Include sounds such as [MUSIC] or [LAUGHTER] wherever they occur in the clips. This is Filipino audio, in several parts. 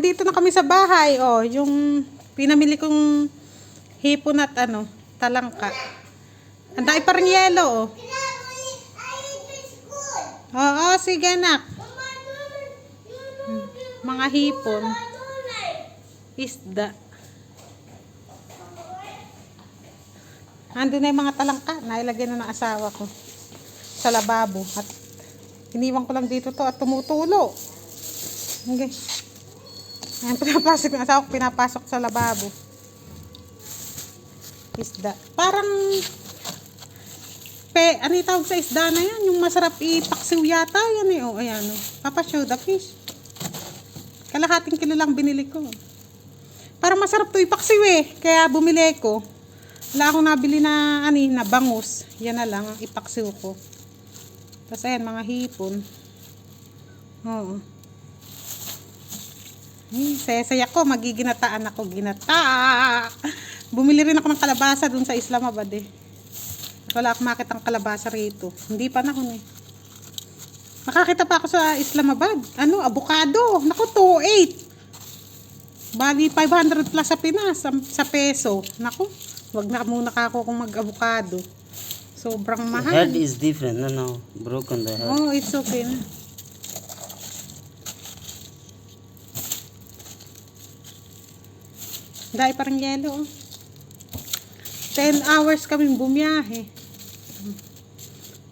nandito na kami sa bahay. Oh, yung pinamili kong hipon at ano, talangka. Ang dami pa rin yelo, oh. Oo, sige anak. Mga hipon. Isda. Ando na yung mga talangka. Nailagay na ng asawa ko. Sa lababo. At iniwan ko lang dito to at tumutulo. Okay. Ayan, pinapasok ng asawa ko. Pinapasok sa lababo. Isda. Parang pe, ano yung tawag sa isda na yan? Yung masarap ipaksiw yata. Yan eh. O, ayan. Oh. Papa fish. Kalahating kilo lang binili ko. Parang masarap to ipaksiw eh. Kaya bumili ko. Wala akong nabili na, ani, na bangus. Yan na lang, ang ipaksiw ko. Tapos ayan, mga hipon. Oo. Ay, saya-saya ko, magiginataan ako. Ginata! Bumili rin ako ng kalabasa dun sa Islamabad eh. Wala akong makita ng kalabasa rito. Hindi pa na eh. Nakakita pa ako sa Islamabad. Ano, avocado. Naku, 2.8. Bali, 500 plus sa Pinas, sa, sa peso. Naku, wag na muna ka ako kung mag-avocado. Sobrang The mahal. head is different. No, no. Broken the head. Oh, it's okay na. Dahil parang yelo. oh. 10 hours kami bumiyahe.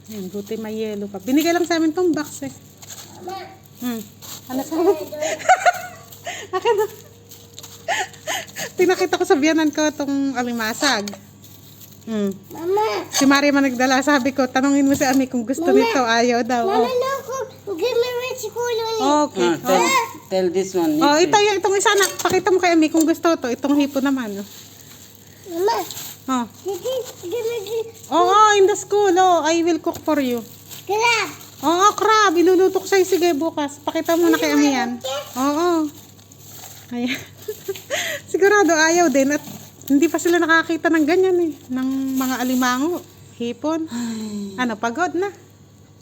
Ayan, buti may yelo pa. Binigay lang sa amin tong box eh. Hmm. Ano sa [LAUGHS] Akin na. Pinakita ko sa biyanan ko itong alimasag. Hmm. Mama, Si Maria man nagdala, sabi ko, tanungin mo si Ami kung gusto nito, ayaw daw. mama, Oh. look, give me rich kulo ni. Okay. Ah, tell, tell this one. Oh, ito yung itong isa na, pakita mo kay Ami kung gusto to, itong hipo naman. Oh. Mama, Oh. Oo, in the school, oh, I will cook for you. Grab. Oo, crab, iluluto ko sa'yo, sige, bukas. Pakita mo na kay Ami yan. Oo. Ayan. [LAUGHS] Sigurado ayaw din at hindi pa sila nakakita ng ganyan eh, ng mga alimango, hipon. Ano, pagod na.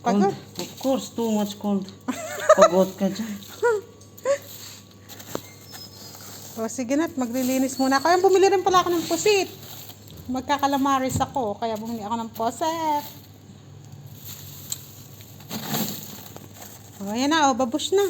Cold. Pagod. Of course, too much cold. Pagod ka dyan. [LAUGHS] O sige na, maglilinis muna ako. Ayun, bumili rin pala ako ng pusit. Magkakalamaris ako, kaya bumili ako ng pusit. O, ayan na, o, babush na.